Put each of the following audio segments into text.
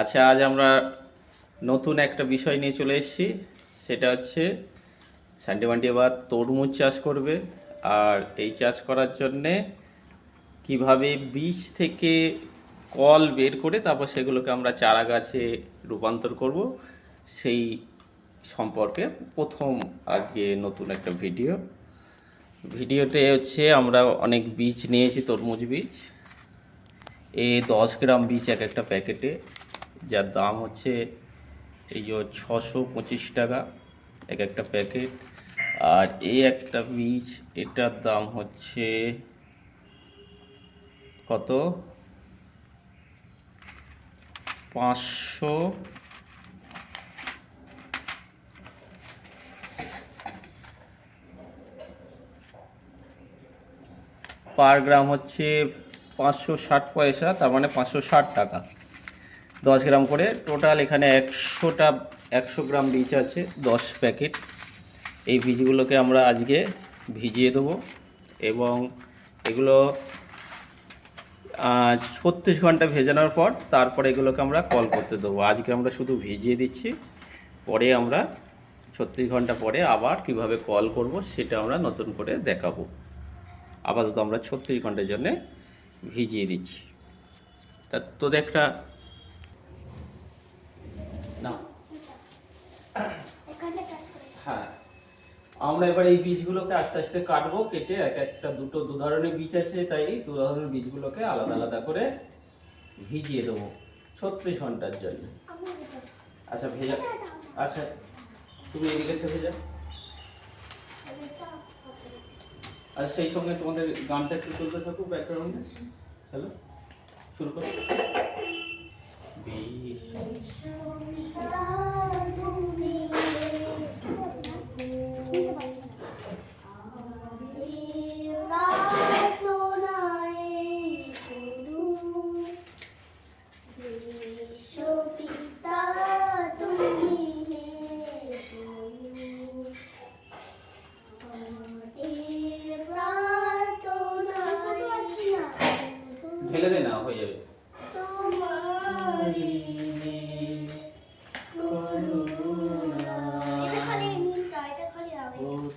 আচ্ছা আজ আমরা নতুন একটা বিষয় নিয়ে চলে এসেছি। সেটা হচ্ছে স্যান্টিমান্টি এবার তরমুজ চাষ করবে। আর এই চাষ করার জন্যে কীভাবে বীজ থেকে কল বের করে তারপর সেগুলোকে আমরা চারা গাছে রূপান্তর করব, সেই সম্পর্কে প্রথম আজকে নতুন একটা ভিডিও। ভিডিওতে হচ্ছে আমরা অনেক বীজ নিয়েছি, তরমুজ বীজ। এ দশ গ্রাম বীজ এক একটা প্যাকেটে। যার দাম হচ্ছে এই যে ছশো পঁচিশ টাকা, এক একটা প্যাকেট। আর এই একটা বীজ এটার দাম হচ্ছে কত? পাঁচশো পার গ্রাম হচ্ছে পাঁচশো ষাট পয়সা, তার মানে পাঁচশো ষাট টাকা। দশ গ্রাম করে টোটাল এখানে একশোটা, একশো গ্রাম বীজ আছে, দশ প্যাকেট। এই বীজগুলোকে আমরা আজকে ভিজিয়ে দেবো এবং এগুলো ছত্রিশ ঘণ্টা ভেজানোর পর তারপরে এগুলোকে আমরা কল করতে দেবো। আজকে আমরা শুধু ভিজিয়ে দিচ্ছি, পরে আমরা ছত্রিশ ঘণ্টা পরে আবার কীভাবে কল করব সেটা আমরা নতুন করে দেখাবো। আপাতত আমরা ছত্রিশ ঘণ্টার জন্যে ভিজিয়ে দিচ্ছি। তা তোদের একটা না হ্যাঁ। আমরা এবার এই বীজগুলোকে আস্তে আস্তে কাটবো কেটে এক একটা দুটো দু ধরনের বীজ আছে তাই এই দু ধরনের বীজগুলোকে আলাদা আলাদা করে ভিজিয়ে দেবো ছত্রিশ ঘণ্টার জন্য। আচ্ছা ভেজা। আচ্ছা তুমি এদিকে থেকে ভেজা। আর সেই সঙ্গে তোমাদের গানটা একটু চলতে থাকুক ব্যাকগ্রাউন্ডে হ্যালো শুরু করো। বিশ ফেলে দে না হয়ে যাবে। 哦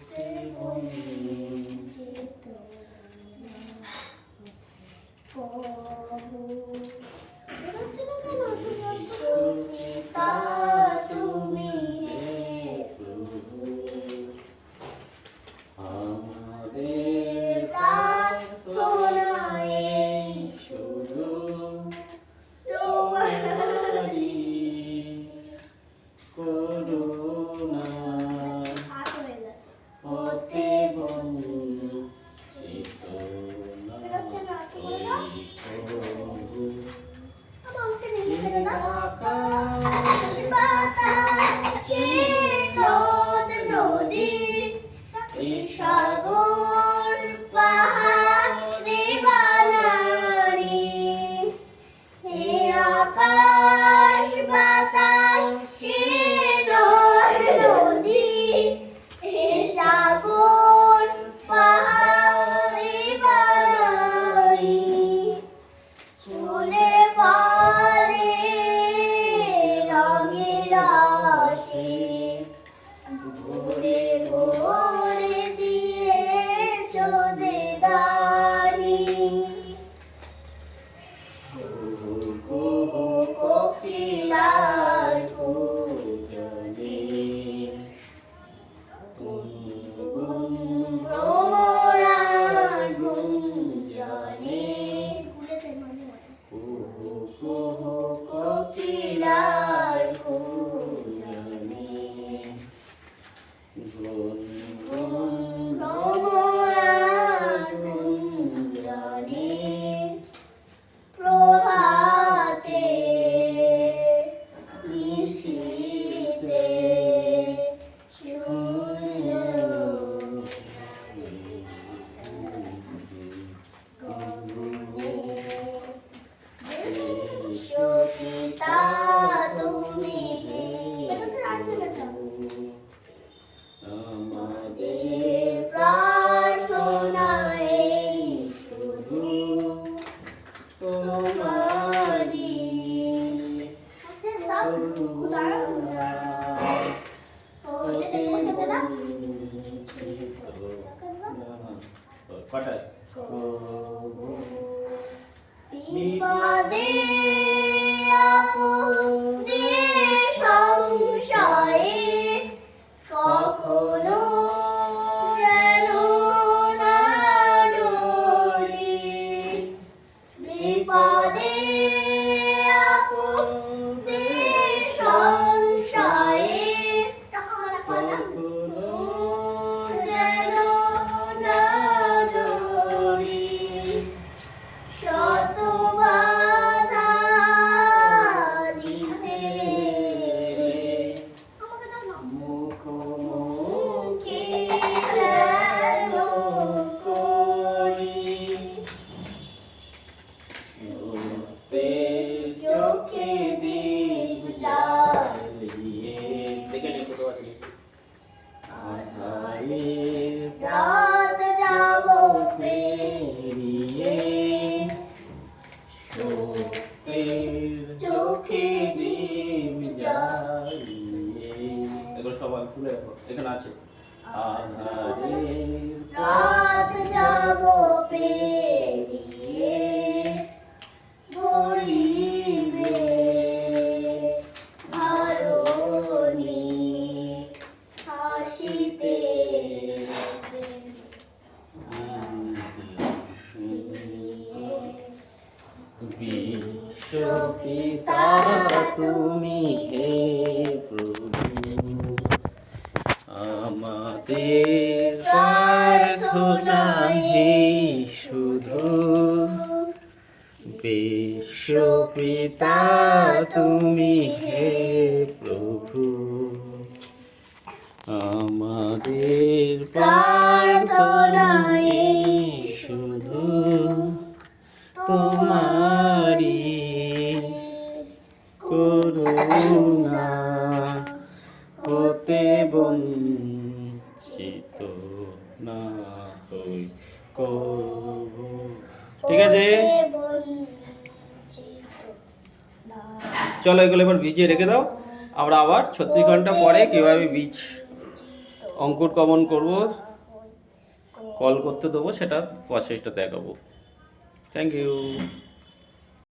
Perfect. তুলে রাখো এখানে আছে। আধারে রাত যাব পেরিয়ে বইবে ধরণী হাসিতে। বিশ্বপিতা তুমি হে তুমি হে প্রভু। আমাদের প্রার্থনা এই শুধু তোমারি করুণা হতে বঞ্চিত না হই। কবু। ঠিক আছে? চলো এগুলো এবার ভিজিয়ে রেখে দাও। আমরা আবার ছত্রিশ ঘণ্টা পরে কীভাবে বীজ অঙ্কুর কমন করব, কল করতে দেবো, সেটা প্রসেসটা দেখাবো। Thank you